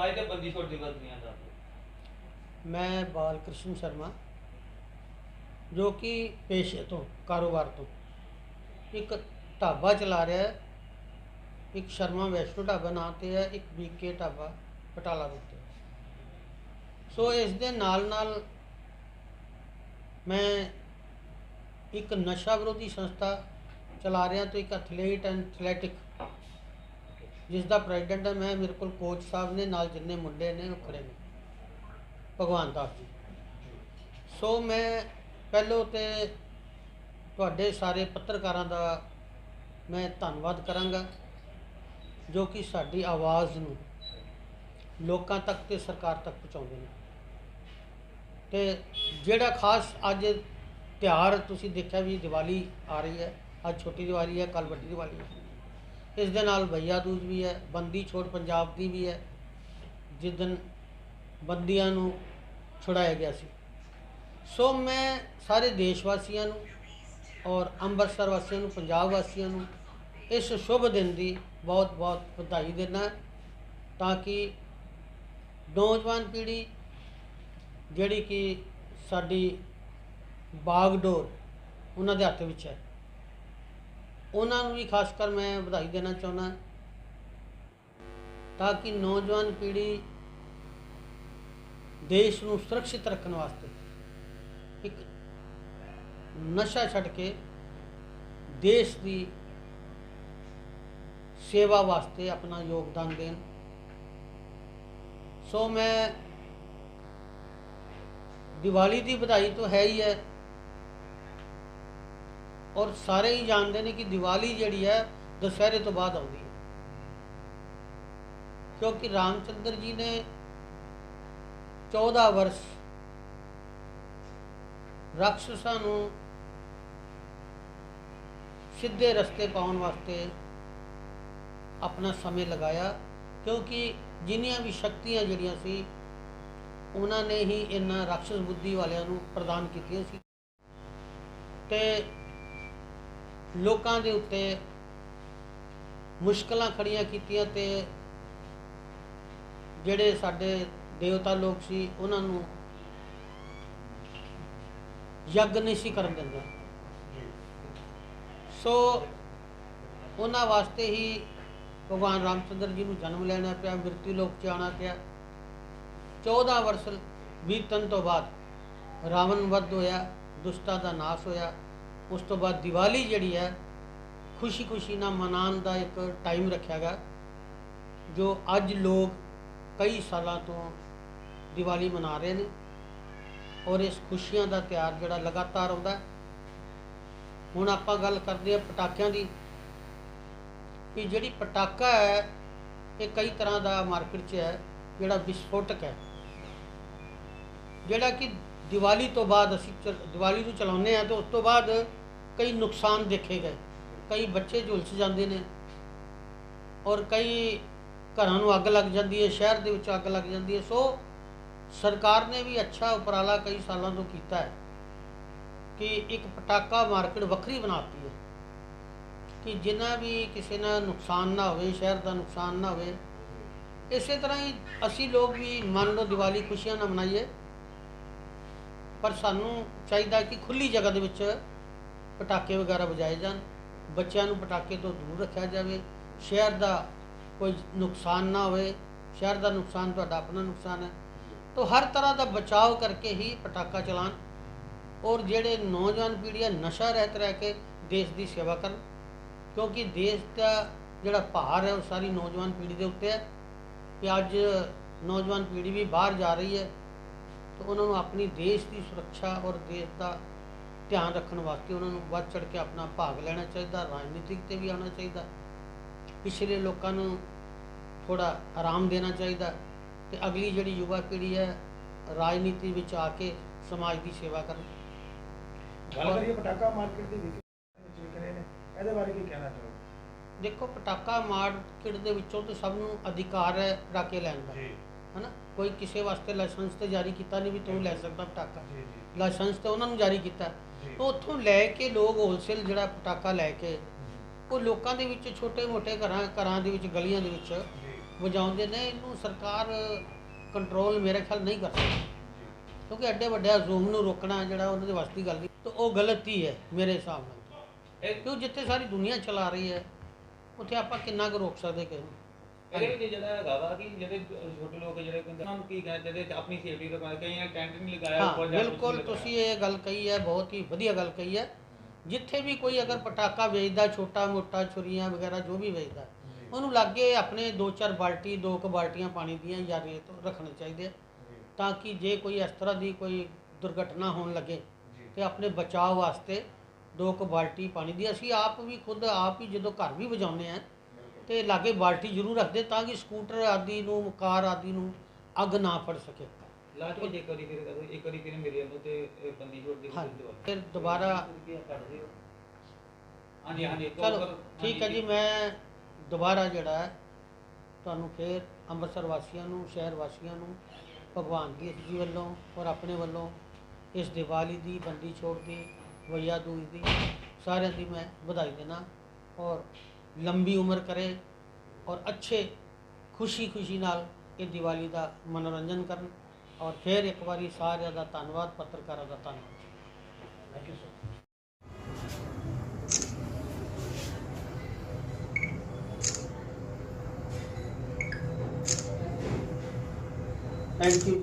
ਚਲਵਾਈ ਤੇ ਬੰਦੀ ਦਿਵਸ ਦੀਆਂ ਦੱਸ ਮੈਂ ਬਾਲ ਕ੍ਰਿਸ਼ਨ ਸ਼ਰਮਾ, ਜੋ ਕਿ ਪੇਸ਼ੇ ਤੋਂ, ਕਾਰੋਬਾਰ ਤੋਂ ਇੱਕ ਢਾਬਾ ਚਲਾ ਰਿਹਾ ਹੈ। ਇੱਕ ਸ਼ਰਮਾ ਵੈਸ਼ਨੋ ਢਾਬਾ ਨਾਂ ਤੇ ਹੈ, ਇੱਕ ਬੀਕੇ ਢਾਬਾ ਬਟਾਲਾ ਰੋਡ ਤੇ ਸੋ ਇਸ ਦੇ ਨਾਲ ਨਾਲ ਮੈਂ ਇੱਕ ਨਸ਼ਾ ਵਿਰੋਧੀ ਸੰਸਥਾ ਚਲਾ ਰਿਹਾ ਤੇ ਇੱਕ ਐਥਲੀਟ ਐਂਡ ਐਥਲੈਟਿਕ ਜਿਸ ਦਾ ਪ੍ਰੈਜ਼ੀਡੈਂਟ ਹੈ ਮੈਂ ਮੇਰੇ ਕੋਲ ਕੋਚ ਸਾਹਿਬ ਨੇ, ਨਾਲ ਜਿੰਨੇ ਮੁੰਡੇ ਨੇ ਉਹ ਖੜੇ ਨੇ। ਭਗਵਾਨ ਦਾਸ ਜੀ। ਸੋ ਮੈਂ ਪਹਿਲੋਂ ਤੇ ਤੁਹਾਡੇ ਸਾਰੇ ਪੱਤਰਕਾਰਾਂ ਦਾ ਮੈਂ ਧੰਨਵਾਦ ਕਰਾਂਗਾ, ਜੋ ਕਿ ਸਾਡੀ ਆਵਾਜ਼ ਨੂੰ ਲੋਕਾਂ ਤੱਕ ਤੇ ਸਰਕਾਰ ਤੱਕ ਪਹੁੰਚਾਉਂਦੇ ਨੇ। ਤੇ ਜਿਹੜਾ ਖਾਸ ਅੱਜ ਤਿਉਹਾਰ ਤੁਸੀਂ ਦੇਖਿਆ ਵੀ ਦੀਵਾਲੀ ਆ ਰਹੀ ਹੈ, ਅੱਜ ਛੋਟੀ ਦੀਵਾਲੀ ਹੈ ਕੱਲ ਵੱਡੀ ਦੀਵਾਲੀ ਹੈ। ਇਸ ਦੇ ਨਾਲ ਭਈਆ ਦੂਜ ਵੀ ਹੈ, ਬੰਦੀ ਛੋੜ ਪੰਜਾਬ ਦੀ ਵੀ ਹੈ ਜਿਸ ਦਿਨ ਬੰਦੀਆਂ ਨੂੰ ਛੁਡਾਇਆ ਗਿਆ ਸੀ। ਸੋ ਮੈਂ ਸਾਰੇ ਦੇਸ਼ ਵਾਸੀਆਂ ਨੂੰ ਔਰ ਅੰਮ੍ਰਿਤਸਰ ਵਾਸੀਆਂ ਨੂੰ, ਪੰਜਾਬ ਵਾਸੀਆਂ ਨੂੰ ਇਸ ਸ਼ੁਭ ਦਿਨ ਦੀ ਬਹੁਤ ਬਹੁਤ ਵਧਾਈ ਦੇਣਾ ਤਾਂ ਕਿ ਨੌਜਵਾਨ ਪੀੜ੍ਹੀ ਜਿਹੜੀ ਕਿ ਸਾਡੀ ਬਾਗਡੋਰ ਉਹਨਾਂ ਦੇ ਹੱਥ ਵਿੱਚ ਹੈ। ਉਹਨਾਂ ਨੂੰ ਵੀ ਖਾਸ ਕਰ ਮੈਂ ਵਧਾਈ ਦੇਣਾ ਚਾਹੁੰਦਾ ਤਾਂ ਕਿ ਨੌਜਵਾਨ ਪੀੜ੍ਹੀ ਦੇਸ਼ ਨੂੰ ਸੁਰੱਖਿਅਤ ਰੱਖਣ ਵਾਸਤੇ ਇੱਕ ਨਸ਼ਾ ਛੱਡ ਕੇ ਦੇਸ਼ ਦੀ ਸੇਵਾ ਵਾਸਤੇ ਆਪਣਾ ਯੋਗਦਾਨ ਦੇਣ। ਸੋ ਮੈਂ ਦੀਵਾਲੀ ਦੀ ਵਧਾਈ ਤਾਂ ਹੈ ਹੀ ਹੈ। ਔਰ ਸਾਰੇ ਹੀ ਜਾਣਦੇ ਨੇ ਕਿ ਦੀਵਾਲੀ ਜਿਹੜੀ ਹੈ, ਦੁਸਹਿਰੇ ਤੋਂ ਬਾਅਦ ਆਉਂਦੀ ਹੈ। ਕਿਉਂਕਿ ਰਾਮਚੰਦਰ ਜੀ ਨੇ 14 ਵਰਸ਼ ਰਾਖਸ਼ਾਂ ਨੂੰ ਸਿੱਧੇ ਰਸਤੇ ਪਾਉਣ ਵਾਸਤੇ ਆਪਣਾ ਸਮੇਂ ਲਗਾਇਆ, ਕਿਉਂਕਿ ਜਿੰਨੀਆਂ ਵੀ ਸ਼ਕਤੀਆਂ ਜਿਹੜੀਆਂ ਸੀ, ਉਹਨਾਂ ਨੇ ਹੀ ਇਹਨਾਂ ਰਾਖਸ਼ ਬੁੱਧੀ ਵਾਲਿਆਂ ਨੂੰ ਪ੍ਰਦਾਨ ਕੀਤੀਆਂ ਸੀ। ਤੇ ਲੋਕਾਂ ਦੇ ਉੱਤੇ ਮੁਸ਼ਕਲਾਂ ਖੜੀਆਂ ਕੀਤੀਆਂ ਤੇ ਜਿਹੜੇ ਸਾਡੇ ਦੇਵਤਾ ਲੋਕ ਸੀ, ਉਹਨਾਂ ਨੂੰ ਯੱਗ ਨਹੀਂ ਸੀ ਕਰਨ ਦਿੰਦਾ। ਸੋ ਉਹਨਾਂ ਵਾਸਤੇ ਹੀ ਭਗਵਾਨ ਰਾਮਚੰਦਰ ਜੀ ਨੂੰ ਜਨਮ ਲੈਣਾ ਪਿਆ, ਮ੍ਰਿਤੂ ਲੋਕ ਚ ਆਉਣਾ ਪਿਆ। 14 ਵਰਸ ਬੀਤਣ ਤੋਂ ਬਾਅਦ ਰਾਵਣ ਵੱਧ ਹੋਇਆ, ਦੁਸ਼ਟਾਂ ਦਾ ਨਾਸ਼ ਹੋਇਆ। ਉਸ ਤੋਂ ਬਾਅਦ ਦੀਵਾਲੀ ਜਿਹੜੀ ਹੈ ਖੁਸ਼ੀ ਖੁਸ਼ੀ ਨਾਲ ਮਨਾਉਣ ਦਾ ਇੱਕ ਟਾਈਮ ਰੱਖਿਆ ਗਿਆ, ਜੋ ਅੱਜ ਲੋਕ ਕਈ ਸਾਲਾਂ ਤੋਂ ਦੀਵਾਲੀ ਮਨਾ ਰਹੇ ਨੇ ਔਰ ਇਸ ਖੁਸ਼ੀਆਂ ਦਾ ਤਿਉਹਾਰ ਜਿਹੜਾ ਲਗਾਤਾਰ ਆਉਂਦਾ ਹੁਣ ਆਪਾਂ ਗੱਲ ਕਰਦੇ ਆ ਪਟਾਕਿਆਂ ਦੀ, ਕਿ ਜਿਹੜੀ ਪਟਾਕਾ ਹੈ, ਇਹ ਕਈ ਤਰ੍ਹਾਂ ਦਾ ਮਾਰਕੀਟ 'ਚ ਹੈ, ਜਿਹੜਾ ਵਿਸਫੋਟਕ ਹੈ। ਜਿਹੜਾ ਕਿ ਦੀਵਾਲੀ ਤੋਂ ਬਾਅਦ ਅਸੀਂ ਚ- ਦੀਵਾਲੀ ਨੂੰ ਚਲਾਉਂਦੇ ਆ ਤੇ ਉਸ ਤੋਂ ਬਾਅਦ ਕਈ ਨੁਕਸਾਨ ਦੇਖੇ ਗਏ। ਕਈ ਬੱਚੇ ਝੁਲਸ ਜਾਂਦੇ ਨੇ ਔਰ ਕਈ ਘਰਾਂ ਨੂੰ ਅੱਗ ਲੱਗ ਜਾਂਦੀ ਹੈ, ਸ਼ਹਿਰ ਦੇ ਵਿੱਚ ਅੱਗ ਲੱਗ ਜਾਂਦੀ ਹੈ। ਸੋ ਸਰਕਾਰ ਨੇ ਵੀ ਅੱਛਾ ਉਪਰਾਲਾ ਕਈ ਸਾਲਾਂ ਤੋਂ ਕੀਤਾ ਹੈ ਕਿ ਇੱਕ ਪਟਾਕਾ ਮਾਰਕੀਟ ਵੱਖਰੀ ਬਣਾਤੀ ਹੈ ਕਿ ਜਿੰਨਾ ਵੀ ਕਿਸੇ ਨਾਲ ਨੁਕਸਾਨ ਨਾ ਹੋਵੇ, ਸ਼ਹਿਰ ਦਾ ਨੁਕਸਾਨ ਨਾ ਹੋਵੇ। ਇਸੇ ਤਰ੍ਹਾਂ ਹੀ ਅਸੀਂ ਲੋਕ ਵੀ ਮੰਨ ਲਓ ਦੀਵਾਲੀ ਖੁਸ਼ੀਆਂ ਨਾਲ ਮਨਾਈਏ। ਪਰ ਸਾਨੂੰ ਚਾਹੀਦਾ ਕਿ ਖੁੱਲੀ ਜਗ੍ਹਾ ਦੇ ਵਿੱਚ ਪਟਾਕੇ ਵਗੈਰਾ ਵਜਾਏ ਜਾਣ, ਬੱਚਿਆਂ ਨੂੰ ਪਟਾਕੇ ਤੋਂ ਦੂਰ ਰੱਖਿਆ ਜਾਵੇ, ਸ਼ਹਿਰ ਦਾ ਕੋਈ ਨੁਕਸਾਨ ਨਾ ਹੋਵੇ, ਸ਼ਹਿਰ ਦਾ ਨੁਕਸਾਨ ਤੁਹਾਡਾ ਆਪਣਾ ਨੁਕਸਾਨ ਹੈ। ਤਾਂ ਹਰ ਤਰ੍ਹਾਂ ਦਾ ਬਚਾਅ ਕਰਕੇ ਹੀ ਪਟਾਕਾ ਚਲਾਉਣ ਔਰ ਜਿਹੜੇ ਨੌਜਵਾਨ ਪੀੜ੍ਹੀ ਹੈ ਨਸ਼ਾ ਰਹਿਤ ਰਹਿ ਕੇ ਦੇਸ਼ ਦੀ ਸੇਵਾ ਕਰਨ, ਕਿਉਂਕਿ ਦੇਸ਼ ਦਾ ਜਿਹੜਾ ਭਾਰ ਹੈ ਉਹ ਸਾਰੀ ਨੌਜਵਾਨ ਪੀੜ੍ਹੀ ਦੇ ਉੱਤੇ ਹੈ ਕਿ ਅੱਜ ਨੌਜਵਾਨ ਪੀੜ੍ਹੀ ਵੀ ਬਾਹਰ ਜਾ ਰਹੀ ਹੈ, ਤਾਂ ਉਹਨਾਂ ਨੂੰ ਆਪਣੀ ਦੇਸ਼ ਦੀ ਸੁਰੱਖਿਆ ਔਰ ਦੇਸ਼ ਦਾ ਧਿਆਨ ਰੱਖਣ ਵਾਸਤੇ ਉਹਨਾਂ ਨੂੰ ਵੱਧ ਚੜ ਕੇ ਆਪਣਾ ਭਾਗ ਲੈਣਾ ਚਾਹੀਦਾ ਰਾਜਨੀਤਿਕ ਤੇ ਵੀ ਆਉਣਾ ਚਾਹੀਦਾ। ਪਿਛਲੇ ਲੋਕਾਂ ਨੂੰ ਥੋੜਾ ਆਰਾਮ ਦੇਣਾ ਚਾਹੀਦਾ ਤੇ ਅਗਲੀ ਜਿਹੜੀ ਯੁਵਾ ਪੀੜ੍ਹੀ ਹੈ ਰਾਜਨੀਤੀ ਵਿੱਚ ਆ ਕੇ ਸਮਾਜ ਦੀ ਸੇਵਾ ਕਰਨ। ਗੱਲ ਕਰੀਏ ਪਟਾਕਾ ਮਾਰਕੀਟ ਦੇ ਵਿਕ ਵਿੱਚ ਵਿਕ ਰਹੇ ਨੇ ਇਹਦੇ ਬਾਰੇ ਕੀ ਕਹਿਣਾ ਚਾਹੋਗੇ? ਦੇਖੋ ਪਟਾਕਾ ਮਾਰਕੀਟ ਦੇ ਵਿੱਚੋਂ ਤੇ ਸਭ ਨੂੰ ਅਧਿਕਾਰ ਹੈ ਪਟਾਕੇ ਲੈਣ ਦਾ। ਹਨਾ? ਕੋਈ ਕਿਸੇ ਵਾਸਤੇ ਲਾਇਸੈਂਸ ਤੇ ਜਾਰੀ ਕੀਤਾ ਨਹੀਂ ਵੀ ਤੂੰ ਲੈ ਸਕਦਾ ਪਟਾਕਾ। ਲਾਇਸੈਂਸ ਤੇ ਉਹਨਾਂ ਨੂੰ ਜਾਰੀ ਕੀਤਾ। ਉੱਥੋਂ ਲੈ ਕੇ ਲੋਕ ਹੋਲਸੇਲ ਜਿਹੜਾ ਪਟਾਕਾ ਲੈ ਕੇ ਉਹ ਲੋਕਾਂ ਦੇ ਵਿੱਚ ਛੋਟੇ-ਮੋਟੇ ਘਰਾਂ ਘਰਾਂ ਦੇ ਵਿੱਚ ਗਲੀਆਂ ਦੇ ਵਿੱਚ ਵਜਾਉਂਦੇ ਨੇ। ਇਹਨੂੰ ਸਰਕਾਰ ਕੰਟਰੋਲ ਮੇਰੇ ਖਿਆਲ ਨਹੀਂ ਕਰ ਸਕਦੀ। ਕਿਉਂਕਿ ਐਡੇ ਵੱਡੇ ਜ਼ੂਮ ਨੂੰ ਰੋਕਣਾ ਜਿਹੜਾ ਉਹਨਾਂ ਦੇ ਵਾਸਤੇ ਗੱਲ ਨਹੀਂ। ਤਾਂ ਉਹ ਗਲਤ ਹੀ ਹੈ ਮੇਰੇ ਹਿਸਾਬ ਨਾਲ। ਕਿਉਂ? ਜਿੱਥੇ ਸਾਰੀ ਦੁਨੀਆ ਚਲਾ ਰਹੀ ਹੈ ਉੱਥੇ ਆਪਾਂ ਕਿੰਨਾ ਕੁ ਰੋਕ ਸਕਦੇ ਕਿਸੇ ਨੂੰ ਇਹਦੇ ਵਿੱਚ ਜਿਹੜਾ ਹੈਗਾ ਵਾ ਕਿ ਜਿਹੜੇ ਛੋਟੇ ਲੋਕ ਜਿਹੜੇ ਕਹਿੰਦੇ ਉਹਨਾਂ ਨੂੰ ਕੀ ਕਹਿੰਦੇ ਜਿਹੜੇ ਆਪਣੀ ਸੇਫਟੀ ਦਾ ਪਾਸ ਕਈਆਂ ਟੈਂਟ ਨਹੀਂ ਲਗਾਇਆ ਹਾਂ ਉੱਪਰ ਜਾਂ ਕੁਛ ਬਿਲਕੁਲ। ਤੁਸੀਂ ਇਹ ਗੱਲ ਕਹੀ ਹੈ ਬਹੁਤ ਹੀ ਵਧੀਆ ਗੱਲ ਕਹੀ ਹੈ। ਜਿੱਥੇ ਵੀ ਕੋਈ ਅਗਰ ਪਟਾਕਾ ਵੇਚਦਾ ਛੋਟਾ ਮੋਟਾ ਛੁਰੀਆਂ ਵਗੈਰਾ ਜੋ ਵੀ ਵੇਚਦਾ ਉਹਨੂੰ ਲਾਗੇ ਆਪਣੇ ਦੋ ਚਾਰ ਬਾਲਟੀ ਦੋ ਕੁ ਬਾਲਟੀਆਂ ਪਾਣੀ ਦੀਆਂ ਜਾਂ ਰੇਤ ਰੱਖਣੇ ਚਾਹੀਦੇ ਆ, ਤਾਂ ਕਿ ਜੇ ਕੋਈ ਇਸ ਤਰ੍ਹਾਂ ਦੀ ਕੋਈ ਦੁਰਘਟਨਾ ਹੋਣ ਲੱਗੇ ਤੇ ਆਪਣੇ ਬਚਾਅ ਵਾਸਤੇ ਦੋ ਕੁ ਬਾਲਟੀ ਪਾਣੀ ਦੀ ਅਸੀਂ ਆਪ ਵੀ ਖੁਦ ਆਪ ਹੀ ਜਦੋਂ ਘਰ ਵੀ ਵਜਾਉਂਦੇ ਆ ਤੇ ਲਾਗੇ ਬਾਲਟੀ ਜ਼ਰੂਰ ਰੱਖਦੇ ਤਾਂ ਕਿ ਸਕੂਟਰ ਆਦਿ ਨੂੰ ਕਾਰ ਆਦਿ ਨੂੰ ਅੱਗ ਨਾ ਫੜ ਸਕੇ। ਫਿਰ ਕਰੋ ਇੱਕ ਵਾਰੀ ਫਿਰ ਮੇਰੇ ਨੂੰ ਤੇ ਇਹ ਬੰਦੀ ਛੋੜ ਦੇ ਹਾਂ ਫਿਰ ਦੁਬਾਰਾ ਹਾਂਜੀ ਹਾਂਜੀ ਦੋ ਚਲੋ। ਠੀਕ ਹੈ ਜੀ ਮੈਂ ਦੁਬਾਰਾ ਜਿਹੜਾ ਤੁਹਾਨੂੰ ਫਿਰ ਅੰਮ੍ਰਿਤਸਰ ਵਾਸੀਆਂ ਨੂੰ ਸ਼ਹਿਰ ਵਾਸੀਆਂ ਨੂੰ ਭਗਵਾਨ ਦੀ ਜੀ ਵੱਲੋਂ ਔਰ ਆਪਣੇ ਵੱਲੋਂ ਇਸ ਦੀਵਾਲੀ ਦੀ ਬੰਦੀ ਛੋੜ ਦੀ ਵਈਆ ਦੂਜ ਦੀ ਸਾਰਿਆਂ ਦੀ ਮੈਂ ਵਧਾਈ ਦੇਣਾ ਔਰ ਲੰਬੀ ਉਮਰ ਕਰੇ ਔਰ ਅੱਛੇ ਖੁਸ਼ੀ ਖੁਸ਼ੀ ਨਾਲ ਇਹ ਦੀਵਾਲੀ ਦਾ ਮਨੋਰੰਜਨ ਕਰਨ ਔਰ ਫਿਰ ਇੱਕ ਵਾਰੀ ਸਾਰਿਆਂ ਦਾ ਧੰਨਵਾਦ ਪੱਤਰਕਾਰਾਂ ਦਾ ਧੰਨਵਾਦ thank you sir thank you